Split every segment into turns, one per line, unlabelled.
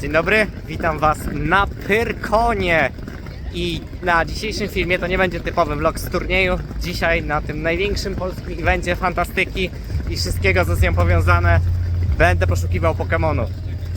Dzień dobry, witam Was na Pyrkonie. I na dzisiejszym filmie to nie będzie typowy vlog z turnieju. Dzisiaj na tym największym polskim evencie fantastyki i wszystkiego co z nią powiązane będę poszukiwał Pokémonów.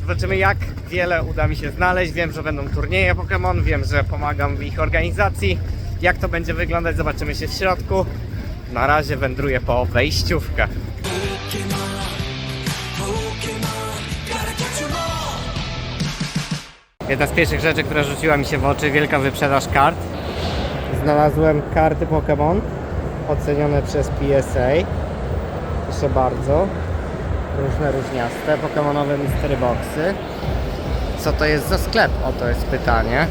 Zobaczymy jak wiele uda mi się znaleźć. Wiem, że będą turnieje Pokémon, wiem, że pomagam w ich organizacji. Jak to będzie wyglądać zobaczymy się w środku. Na razie wędruję po wejściówkę. Jedna z pierwszych rzeczy, która rzuciła mi się w oczy, wielka wyprzedaż kart. Znalazłem karty Pokémon ocenione przez PSA. Proszę bardzo. Różne różniaste, Pokémonowe Mystery Boxy. Co to jest za sklep? O, to jest pytanie.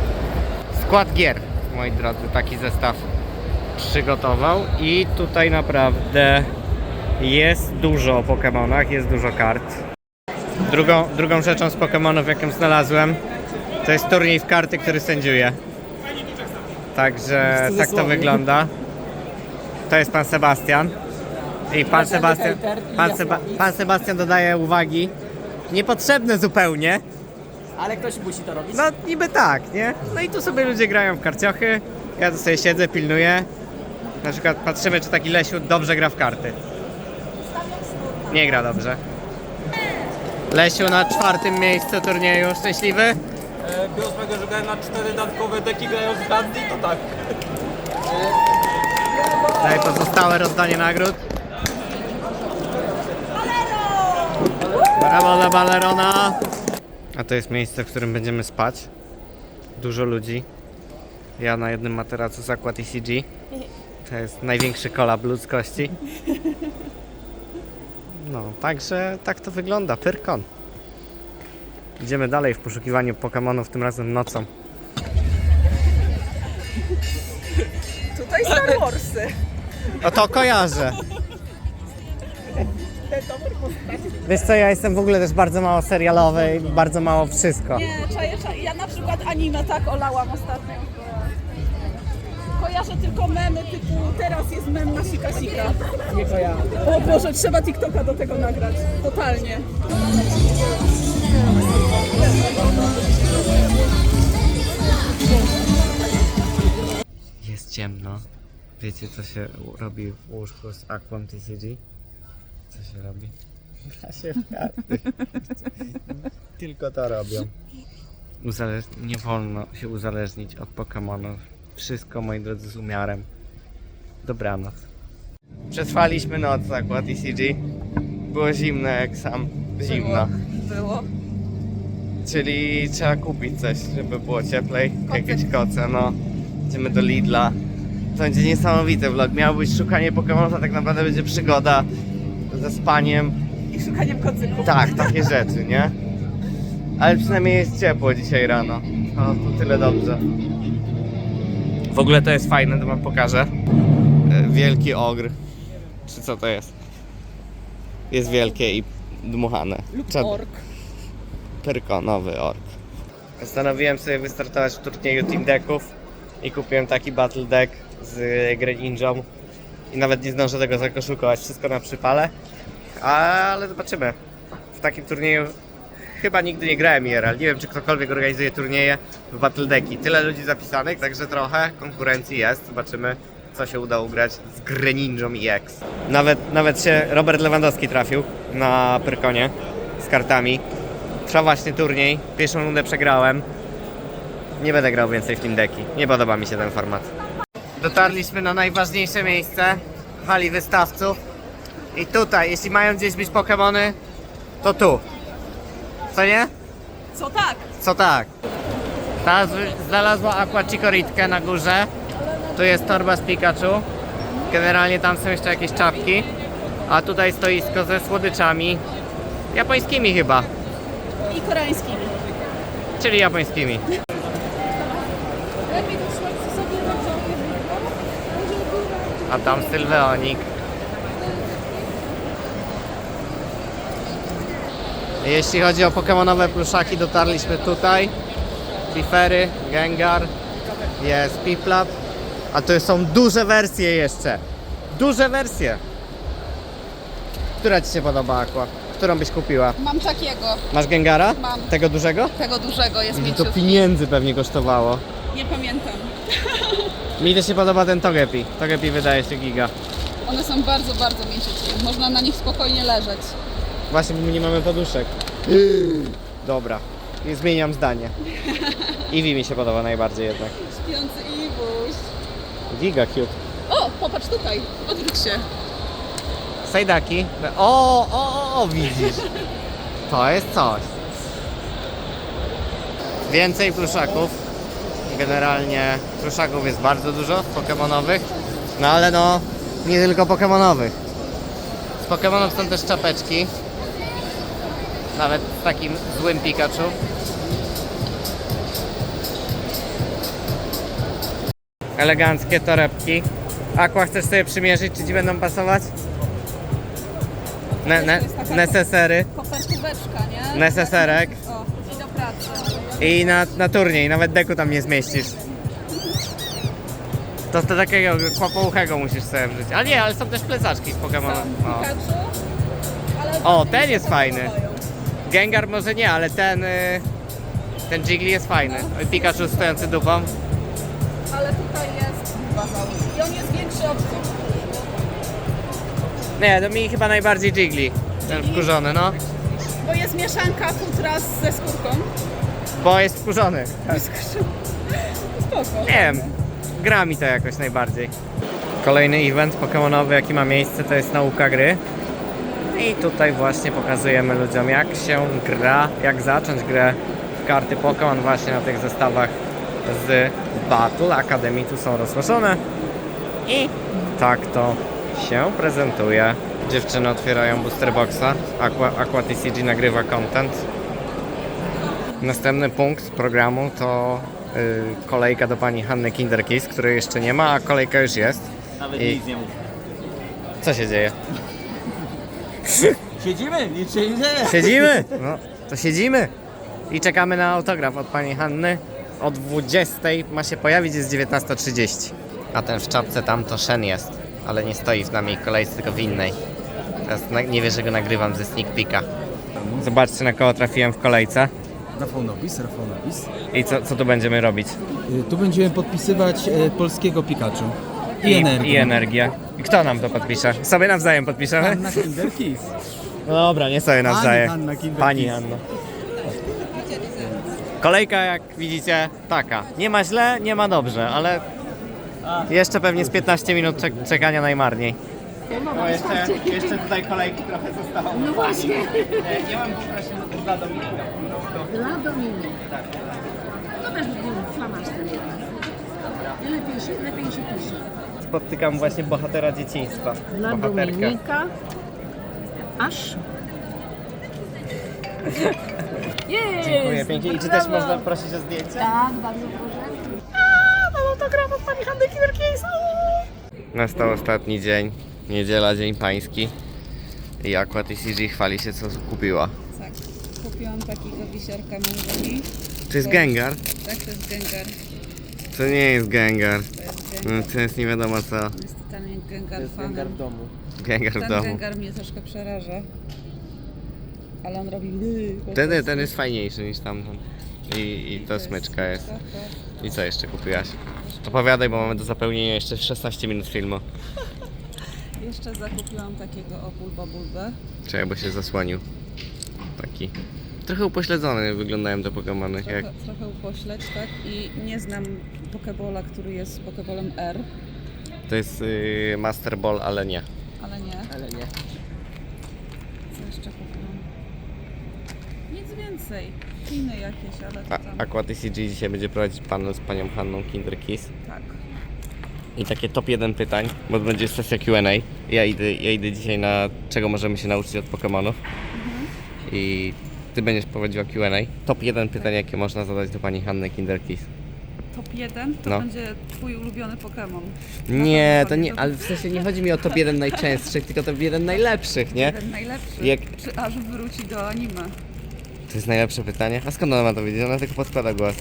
Skład gier, moi drodzy, taki zestaw przygotował i tutaj naprawdę jest dużo o Pokémonach, jest dużo kart. Drugą, drugą rzeczą z Pokémonów, jaką znalazłem, to jest turniej w karty, który sędziuje. Także tak to wygląda. To jest pan Sebastian. I pan Sebastian, pan, Seba, pan Sebastian dodaje uwagi niepotrzebne zupełnie.
Ale ktoś musi to robić.
No niby tak, nie? No i tu sobie ludzie grają w karciochy. Ja tu sobie siedzę, pilnuję. Na przykład patrzymy, czy taki Lesiu dobrze gra w karty. Nie gra dobrze. Lesiu na czwartym miejscu turnieju. Szczęśliwy?
E, Biorąc uwagę, że grałem na cztery dodatkowe deki grając w Gandhi, to tak.
Daj pozostałe rozdanie nagród. Brawo dla Balerona! A to jest miejsce, w którym będziemy spać. Dużo ludzi. Ja na jednym materacu zakład ECG. To jest największy kolab ludzkości. No, także tak to wygląda. Pyrkon. Idziemy dalej w poszukiwaniu Pokémonów, tym razem nocą.
Tutaj Star Warsy.
No to kojarzę. Wiesz co, ja jestem w ogóle też bardzo mało serialowy i bardzo mało wszystko.
Nie, czaję, czaję. Ja na przykład anime tak olałam ostatnio. Kojarzę tylko memy typu teraz jest mem na Sika Sika.
Nie kojarzę.
O Boże, trzeba TikToka do tego nagrać. Totalnie.
Ciemno. Wiecie co się robi w łóżku z Aquam TCG? Co się robi? Gra się w karty. Tylko to robią. Uzależ... Nie wolno się uzależnić od Pokémonów. Wszystko, moi drodzy, z umiarem. Dobranoc. Przetrwaliśmy noc w Aqua TCG. Było zimno jak sam. Zimno.
Było.
Czyli trzeba kupić coś, żeby było cieplej. Jakieś koce, no. Idziemy do Lidla. To będzie niesamowity vlog. Miało być szukanie Pokémonów, a tak naprawdę będzie przygoda ze spaniem.
I szukaniem kocyków.
Tak, takie rzeczy, nie? Ale przynajmniej jest ciepło dzisiaj rano. No, to tyle dobrze. W ogóle to jest fajne, to wam pokażę. E, Wielki ogr. Czy co to jest? Jest wielkie i dmuchane.
Lub ork.
Pyrkonowy ork. Postanowiłem sobie wystartować w turnieju Team Decków i kupiłem taki Battle Deck z Greninją i nawet nie zdążę tego zakoszukować, wszystko na przypale, ale zobaczymy. W takim turnieju chyba nigdy nie grałem IRL, nie wiem czy ktokolwiek organizuje turnieje w Battle Decki. Tyle ludzi zapisanych, także trochę konkurencji jest, zobaczymy co się uda ugrać z Greninją i X. Nawet, nawet się Robert Lewandowski trafił na Pyrkonie z kartami. Trwa właśnie turniej. Pierwszą rundę przegrałem. Nie będę grał więcej w Team Decki. Nie podoba mi się ten format. Dotarliśmy na najważniejsze miejsce hali wystawców. I tutaj, jeśli mają gdzieś być Pokémony, to tu. Co nie?
Co tak?
Co tak? Ta z- znalazła Aqua Chicoritkę na górze. Tu jest torba z Pikachu. Generalnie tam są jeszcze jakieś czapki. A tutaj stoisko ze słodyczami. Japońskimi chyba.
I koreańskimi.
Czyli japońskimi. A tam Sylweonik. Jeśli chodzi o pokemonowe pluszaki, dotarliśmy tutaj. Tifery, Gengar, jest Piplup. A to są duże wersje jeszcze. Duże wersje. Która Ci się podoba, Aqua? którą byś kupiła?
Mam takiego,
Masz Gengara?
Mam.
Tego dużego?
tego dużego, jest
To
mięciutki.
pieniędzy pewnie kosztowało.
Nie pamiętam.
Mi też się podoba ten Togepi. Togepi wydaje się giga.
One są bardzo, bardzo mięciutkie. Można na nich spokojnie leżeć.
Właśnie, bo my nie mamy poduszek. Dobra, I zmieniam zdanie. Eevee mi się podoba najbardziej jednak.
Śpiący Iwuś.
Giga cute.
O, popatrz tutaj, odwróć się.
Sajdaki. O, o, o, o, widzisz. To jest coś. Więcej pluszaków. Generalnie pluszaków jest bardzo dużo, pokemonowych. No ale no, nie tylko pokemonowych. Z pokemonów są też czapeczki. Nawet z takim złym Pikachu. Eleganckie torebki. Aqua, chcesz sobie przymierzyć, czy ci będą pasować? Ne, ne, nesesery.
Kopertóweczka, nie?
Neseserek.
O, i do pracy.
I na, na turniej, nawet deku tam nie zmieścisz. To, to takiego kłopouchego musisz sobie wrzucić. Ale nie, ale są też plecaczki z Pokémon. O.
Pikachu. Ale
o,
mi
ten jest fajny. Gengar może nie, ale ten... y, Ten Jiggly jest fajny. Pikachu stojący dupą.
Ale tutaj jest. I on jest większy od tych.
Nie, to mi chyba najbardziej Jiggly. Ten wkurzony, no.
Bo jest mieszanka futra z- ze skórką.
Bo jest wkurzony.
Spoko.
Nie wiem, gra mi to jakoś najbardziej. Kolejny event pokemonowy, jaki ma miejsce, to jest nauka gry. I tutaj właśnie pokazujemy ludziom, jak się gra, jak zacząć grę w karty Pokémon właśnie na tych zestawach z Battle Academy. Tu są rozłożone. I tak to się prezentuje. Dziewczyny otwierają booster boxa. Aqua, Aqua TCG nagrywa content. Następny punkt programu to y, kolejka do pani Hanny Kinderkis, której jeszcze nie ma, a kolejka już jest.
Nawet
I-
nic nie mów.
Co się dzieje?
Siedzimy? Nic się nie dzieje.
Siedzimy? No, to siedzimy i czekamy na autograf od pani Hanny. O 20 ma się pojawić, jest 19.30. A ten w czapce tam to Shen jest, ale nie stoi w nami kolejce, tylko w innej. Teraz nie wiesz, że go nagrywam ze sneak peeka. Zobaczcie na koło trafiłem w kolejce.
Rafał Nobis, Rafał Nobis.
I co, co tu będziemy robić?
Y, Tu będziemy podpisywać y, polskiego Pikachu. I, energię.
I energię. I kto nam to podpisze? Sobie nawzajem podpiszemy?
Hanna Kinder Kiss.
No dobra, nie sobie nawzajem.
Hanna Kinderkis.
Pani Hanna. Kolejka, jak widzicie, taka. Nie ma źle, nie ma dobrze, ale jeszcze pewnie z 15 minut czek- czekania najmarniej. No jeszcze, jeszcze tutaj kolejki trochę zostało. No właśnie. Ja bym poprosił dla Dominika.
Dla Dominika. To też był flamaster jednak. I lepiej się, lepiej się pisze.
Spotykam właśnie bohatera dzieciństwa.
Dla
Bohaterkę.
Dominika. Aż. Jest!
Dziękuję pięknie. I czy też można prosić o zdjęcie?
Tak, bardzo proszę.
Nastał ostatni dzień, niedziela, dzień pański i Aqua TCG chwali się co kupiła.
Kupiłam takiego wisiorka Mongolii.
To jest Gengar?
Tak, to jest Gengar.
To nie jest Gengar.
To jest
No,
Gengar.
to jest nie wiadomo co.
Jest totalnie Gengar fanem.
w domu.
Gengar w
Ten
domu.
Gengar mnie troszkę przeraża. Ale on robi... po
Ten,
prostu.
ten jest fajniejszy niż tamten. I, i to smyczka jest.
Tak, tak.
I co jeszcze kupiłaś? Opowiadaj, bo mamy do zapełnienia jeszcze 16 minut filmu.
Jeszcze zakupiłam takiego o bulba bulbę.
Czekaj, bo się zasłonił. Taki. Trochę upośledzony wyglądają te Pokemony. Jak...
Trochę, trochę upośleć, tak? I nie znam Pokebola, który jest Pokebolem R,
To jest yy, Master Ball, ale nie.
ale nie.
Ale nie.
Co jeszcze kupiłam? Nic więcej. Chiny jakieś, ale to tam...
Aqua TCG dzisiaj będzie prowadzić panel z panią Hanną Kinderkiss.
Tak.
I takie top 1 pytań, bo będzie sesja Q&A. Ja idę, ja idę dzisiaj na czego możemy się nauczyć od Pokemonów. I ty będziesz prowadziła Q&A. Top 1 pytań, jakie można zadać do pani Hanny Kinderkiss.
Top 1 to
No.
będzie twój ulubiony Pokémon.
Nie, to nie, ale w sensie nie chodzi mi o top 1 najczęstszych, tylko top 1 najlepszych, nie?
Ten najlepszy.
Jak-
Czy aż wróci do anime?
To jest najlepsze pytanie. A skąd ona ma to wiedzieć? Ona tylko podkłada głos.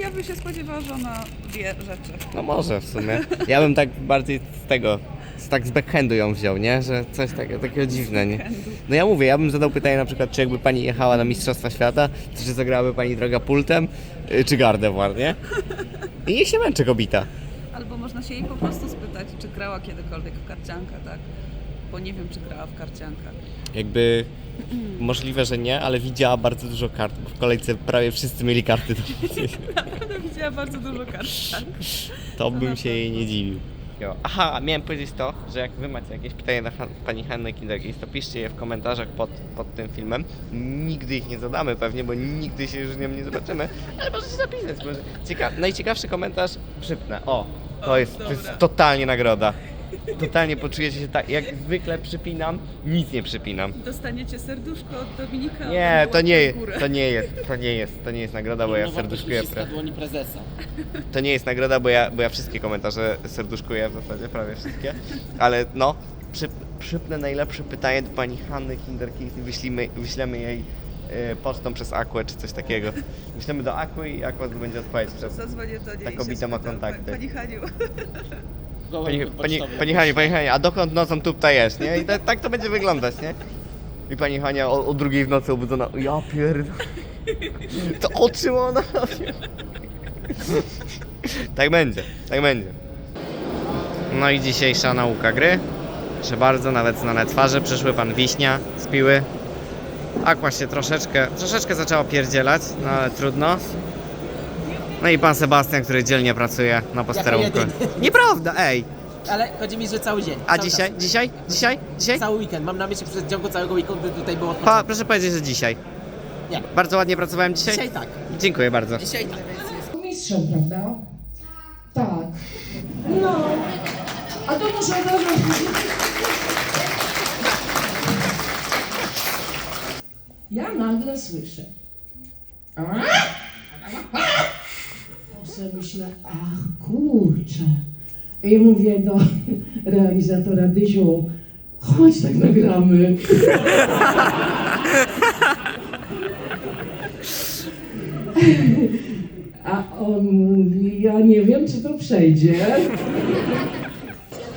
Ja bym się spodziewała, że ona wie rzeczy.
No może w sumie. Ja bym tak bardziej z tego, tak z backhandu ją wziął, nie? Że coś takiego, takiego dziwne, nie? No ja mówię, ja bym zadał pytanie na przykład, czy jakby pani jechała na Mistrzostwa Świata, to czy zagrałaby pani droga pultem, y, czy Gardevoir, nie? I niech się męczy kobita.
Albo można się jej po prostu spytać, czy grała kiedykolwiek w karcianka, tak? Bo nie wiem, czy grała w karcianka.
Jakby możliwe, że nie, ale widziała bardzo dużo kart, bo w kolejce prawie wszyscy mieli karty. do
Widziała bardzo dużo kart, tak?
To bym się jej nie dziwił. Aha, miałem powiedzieć to, że jak wy macie jakieś pytania do Han- pani Hanny Kindergis, to piszcie je w komentarzach pod, pod tym filmem. Nigdy ich nie zadamy pewnie, bo nigdy się już z nią nie zobaczymy, ale możecie napisać. Może cieka- najciekawszy komentarz przypnę. O, to jest, to jest totalnie nagroda. Totalnie poczujecie się tak, jak zwykle przypinam, nic nie przypinam.
Dostaniecie serduszko od Dominika.
Nie, to nie, to nie jest, to nie jest, to nie jest nagroda, bo ja serduszkuję. Pra-
dłoni prezesa.
to nie jest nagroda, bo ja, bo ja wszystkie komentarze serduszkuję w zasadzie, prawie wszystkie. Ale no, przy, przypnę najlepsze pytanie do pani Hanny Kinderkis i wyślimy, wyślemy jej e, pocztą przez Aquę czy coś takiego. Wyślemy do Aquy i Aqua będzie odpowiedź przez...
Zadzwonię do niej
Ta
i
kobieta
się
ma
spytam,
kontakty.
Pani Haniu,
Pani, pani, pani Haniu, pani Haniu, a dokąd nocą tu jest, nie? I tak, tak to będzie wyglądać, nie? I pani Hania o, o drugiej w nocy obudzona, ja pierdolę. To o czym ona? Tak będzie, tak będzie. No i dzisiejsza nauka gry. Proszę bardzo, nawet znane twarze. Przyszły pan Wiśnia z Piły. Aqua się troszeczkę, troszeczkę zaczęła pierdzielać, no ale trudno. No i pan Sebastian, który dzielnie pracuje na posterunku.
jedyny.
Nieprawda, ej!
Ale chodzi mi, że cały dzień.
A
cały
dzisiaj?
Czas.
Dzisiaj? Dzisiaj? Dzisiaj?
Cały weekend. Mam na myśli przez ciągu całego weekendu tutaj było.
Pa, proszę powiedzieć, że dzisiaj.
Nie.
Bardzo ładnie pracowałem dzisiaj?
Dzisiaj tak.
Dziękuję bardzo.
Dzisiaj tak.
Mistrzem, prawda? Tak. No. A to muszę od razu... Ja nagle słyszę. A? Sobie myślę, ach kurczę. I mówię do realizatora Dyziu, chodź tak nagramy. A on mówi, ja nie wiem, czy to przejdzie.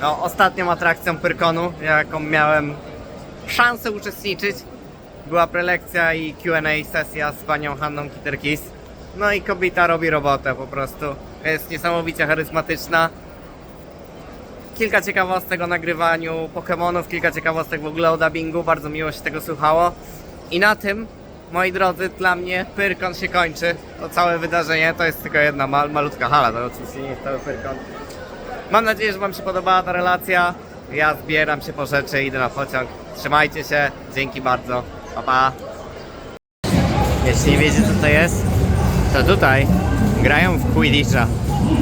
No, ostatnią atrakcją Pyrkonu, jaką miałem szansę uczestniczyć, była prelekcja i Q&A sesja z panią Hanną Kitterkis. No i kobieta robi robotę po prostu. Jest niesamowicie charyzmatyczna. Kilka ciekawostek o nagrywaniu Pokémonów, kilka ciekawostek w ogóle o dubbingu, bardzo miło się tego słuchało. I na tym, moi drodzy, dla mnie Pyrkon się kończy. To całe wydarzenie to jest tylko jedna mal, malutka hala, to oczywiście nie jest cały Pyrkon. Mam nadzieję, że Wam się podobała ta relacja. Ja zbieram się po rzeczy, idę na pociąg. Trzymajcie się, dzięki bardzo. Pa, pa. Jeśli nie wiecie co to jest, to tutaj grają w Quidditcha.